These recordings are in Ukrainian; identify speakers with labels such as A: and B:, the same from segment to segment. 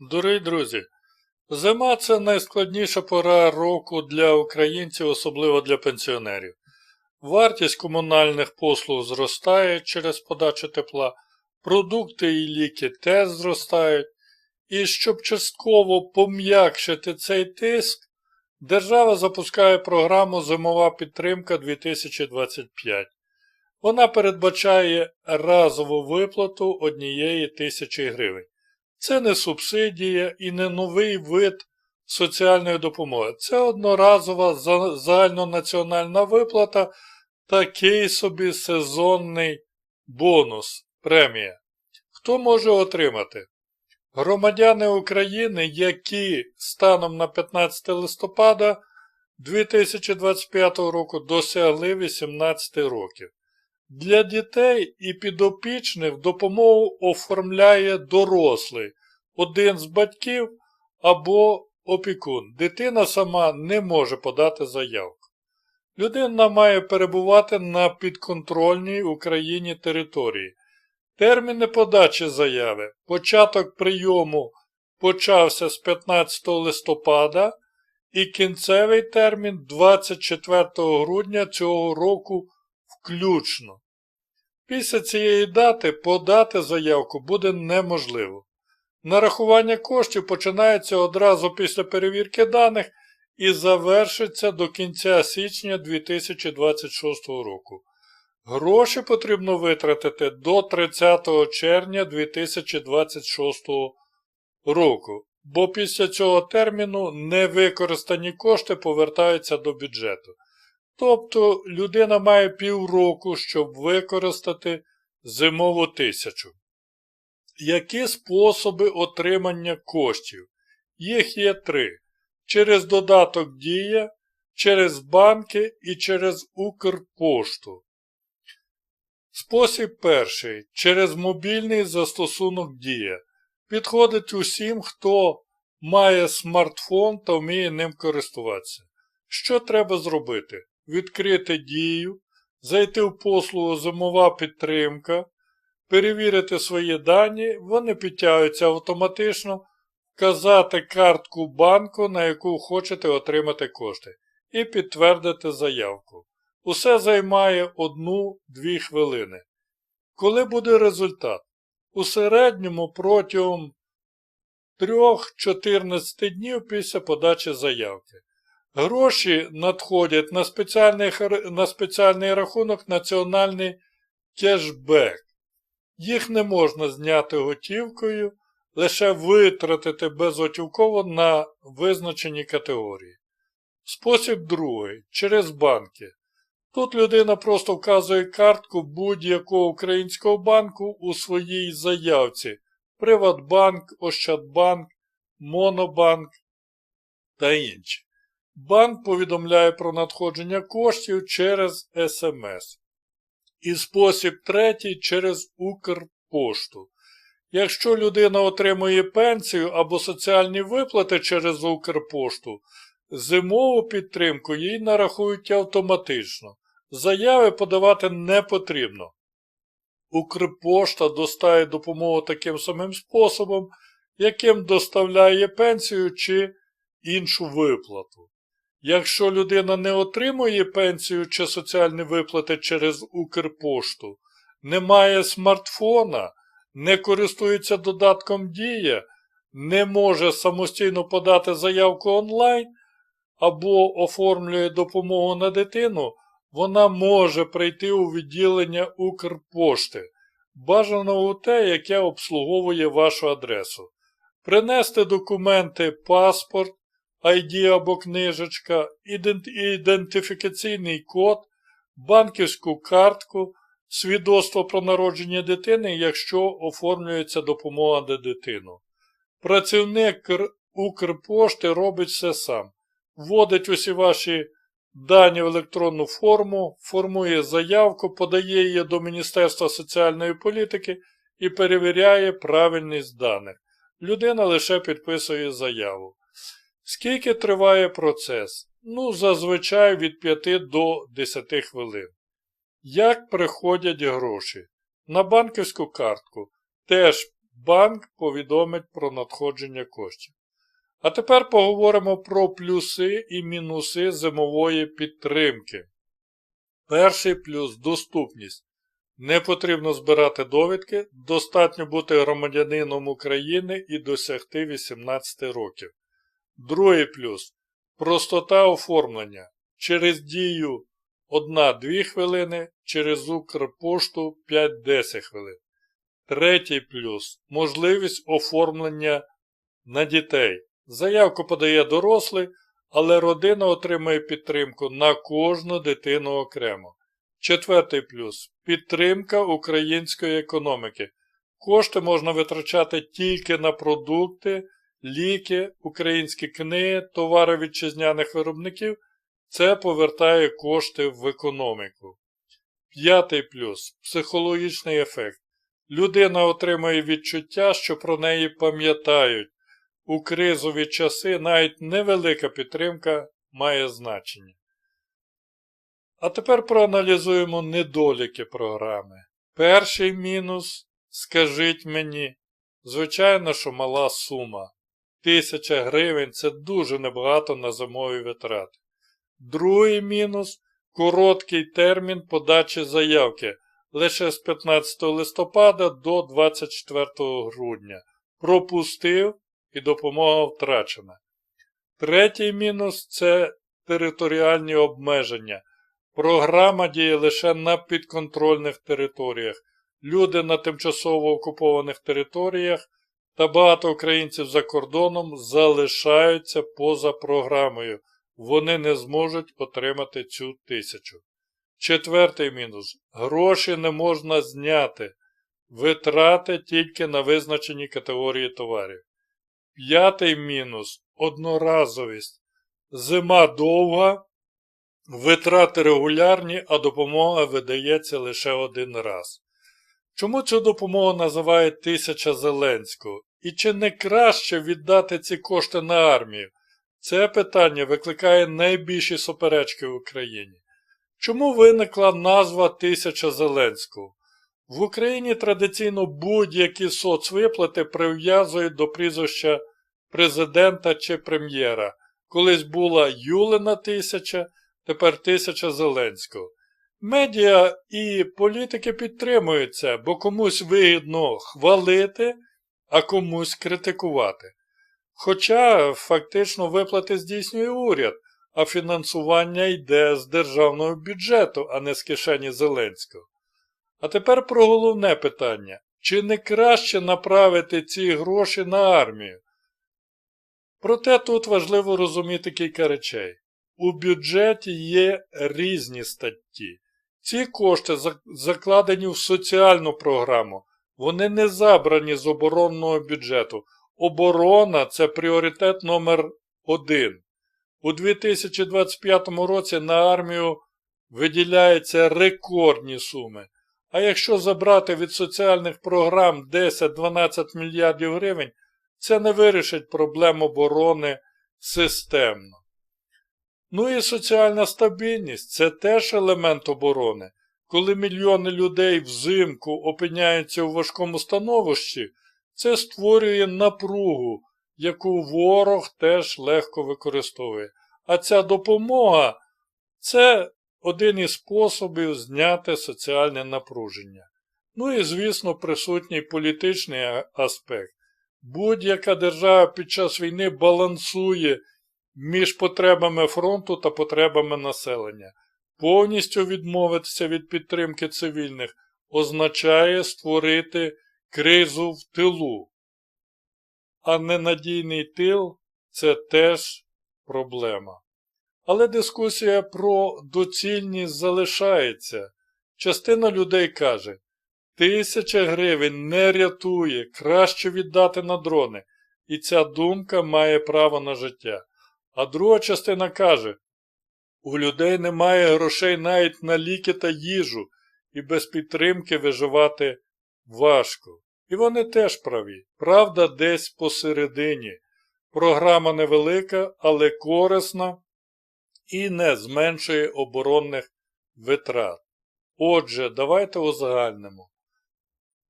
A: Дорогі друзі, зима це найскладніша пора року для українців, особливо для пенсіонерів. Вартість комунальних послуг зростає через подачу тепла, продукти і ліки теж зростають. І щоб частково пом'якшити цей тиск, держава запускає програму Зимова підтримка 2025. Вона передбачає разову виплату однієї тисячі гривень. Це не субсидія і не новий вид соціальної допомоги. Це одноразова загальнонаціональна виплата, такий собі сезонний бонус, премія. Хто може отримати? Громадяни України, які станом на 15 листопада 2025 року досягли 18 років. Для дітей і підопічних допомогу оформляє дорослий, один з батьків або опікун. Дитина сама не може подати заявку. Людина має перебувати на підконтрольній Україні території. Терміни подачі заяви. Початок прийому почався з 15 листопада і кінцевий термін 24 грудня цього року включно. Після цієї дати подати заявку буде неможливо. Нарахування коштів починається одразу після перевірки даних і завершиться до кінця січня 2026 року. Гроші потрібно витратити до 30 червня 2026 року, бо після цього терміну невикористані кошти повертаються до бюджету. Тобто людина має півроку, щоб використати зимову тисячу. Які способи отримання коштів? Їх є три: через додаток Дія, через банки і через Укрпошту. Спосіб перший через мобільний застосунок Дія. Підходить усім, хто має смартфон та вміє ним користуватися. Що треба зробити? Відкрити дію, зайти в послугу Зимова підтримка, перевірити свої дані, вони підтягуються автоматично, вказати картку банку, на яку хочете отримати кошти, і підтвердити заявку. Усе займає 1-2 хвилини. Коли буде результат? У середньому протягом 3-14 днів після подачі заявки. Гроші надходять на спеціальний, на спеціальний рахунок національний кешбек. Їх не можна зняти готівкою, лише витратити безготівково на визначені категорії. Спосіб другий через банки. Тут людина просто вказує картку будь-якого українського банку у своїй заявці Приватбанк, Ощадбанк, Монобанк та інші. Банк повідомляє про надходження коштів через СМС. І спосіб третій через Укрпошту. Якщо людина отримує пенсію або соціальні виплати через Укрпошту, зимову підтримку їй нарахують автоматично. Заяви подавати не потрібно. Укрпошта достає допомогу таким самим способом, яким доставляє пенсію чи іншу виплату. Якщо людина не отримує пенсію чи соціальні виплати через Укрпошту, не має смартфона, не користується додатком Дія, не може самостійно подати заявку онлайн або оформлює допомогу на дитину, вона може прийти у відділення Укрпошти, бажано у те, яке обслуговує вашу адресу, принести документи паспорт, ID або книжечка, ідентифікаційний код, банківську картку, свідоцтво про народження дитини, якщо оформлюється допомога на дитину. Працівник Укрпошти робить все сам. Вводить усі ваші дані в електронну форму, формує заявку, подає її до Міністерства соціальної політики і перевіряє правильність даних. Людина лише підписує заяву. Скільки триває процес? Ну, зазвичай від 5 до 10 хвилин. Як приходять гроші? На банківську картку теж банк повідомить про надходження коштів. А тепер поговоримо про плюси і мінуси зимової підтримки. Перший плюс доступність. Не потрібно збирати довідки, достатньо бути громадянином України і досягти 18 років. Другий плюс простота оформлення. Через дію 1-2 хвилини, через Укрпошту 5-10 хвилин. Третій плюс можливість оформлення на дітей. Заявку подає дорослий, але родина отримує підтримку на кожну дитину окремо. Четвертий плюс підтримка української економіки. Кошти можна витрачати тільки на продукти, ліки, українські книги, товари вітчизняних виробників. Це повертає кошти в економіку. П'ятий плюс психологічний ефект. Людина отримує відчуття, що про неї пам'ятають. У кризові часи навіть невелика підтримка має значення. А тепер проаналізуємо недоліки програми. Перший мінус, скажіть мені, звичайно, що мала сума. Тисяча гривень це дуже небагато на зимові витрати. Другий мінус короткий термін подачі заявки лише з 15 листопада до 24 грудня. Пропустив і допомога втрачена. Третій мінус це територіальні обмеження. Програма діє лише на підконтрольних територіях. Люди на тимчасово окупованих територіях та багато українців за кордоном залишаються поза програмою. Вони не зможуть отримати цю тисячу. Четвертий мінус. Гроші не можна зняти. Витрати тільки на визначені категорії товарів. П'ятий мінус одноразовість. Зима довга, витрати регулярні, а допомога видається лише один раз. Чому цю допомогу називають тисяча Зеленського? І чи не краще віддати ці кошти на армію? Це питання викликає найбільші суперечки в Україні. Чому виникла назва Тисяча Зеленського? В Україні традиційно будь-які соцвиплати прив'язують до прізвища президента чи прем'єра. Колись була Юлина тисяча, тепер тисяча Зеленського. Медіа і політики підтримують це, бо комусь вигідно хвалити, а комусь критикувати. Хоча фактично виплати здійснює уряд, а фінансування йде з державного бюджету, а не з кишені Зеленського. А тепер про головне питання: чи не краще направити ці гроші на армію? Проте тут важливо розуміти кілька речей. У бюджеті є різні статті. Ці кошти закладені в соціальну програму, вони не забрані з оборонного бюджету. Оборона це пріоритет номер один. У 2025 році на армію виділяються рекордні суми. А якщо забрати від соціальних програм 10-12 мільярдів гривень, це не вирішить проблем оборони системно. Ну і соціальна стабільність це теж елемент оборони. Коли мільйони людей взимку опиняються у важкому становищі, це створює напругу, яку ворог теж легко використовує. А ця допомога це один із способів зняти соціальне напруження. Ну і, звісно, присутній політичний аспект. Будь-яка держава під час війни балансує між потребами фронту та потребами населення. Повністю відмовитися від підтримки цивільних означає створити кризу в тилу. А ненадійний тил це теж проблема. Але дискусія про доцільність залишається. Частина людей каже, тисяча гривень не рятує, краще віддати на дрони, і ця думка має право на життя. А друга частина каже, у людей немає грошей навіть на ліки та їжу, і без підтримки виживати важко. І вони теж праві. Правда, десь посередині. Програма невелика, але корисна і не зменшує оборонних витрат. Отже, давайте узагальнимо.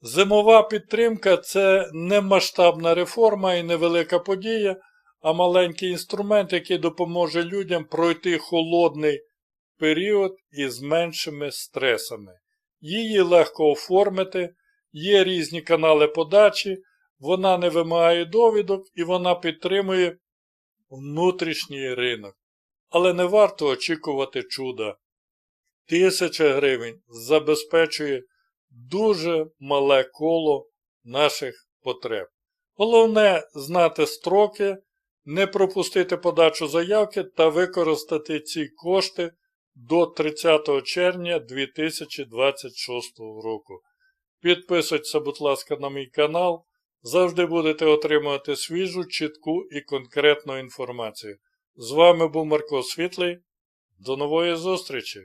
A: Зимова підтримка це не масштабна реформа і невелика подія, а маленький інструмент, який допоможе людям пройти холодний період із меншими стресами. Її легко оформити, є різні канали подачі, вона не вимагає довідок і вона підтримує внутрішній ринок. Але не варто очікувати чуда. Тисяча гривень забезпечує дуже мале коло наших потреб. Головне знати строки, не пропустити подачу заявки та використати ці кошти до 30 червня 2026 року. Підписуйтеся, будь ласка, на мій канал. Завжди будете отримувати свіжу, чітку і конкретну інформацію. З вами був Марко Світлий. До нової зустрічі!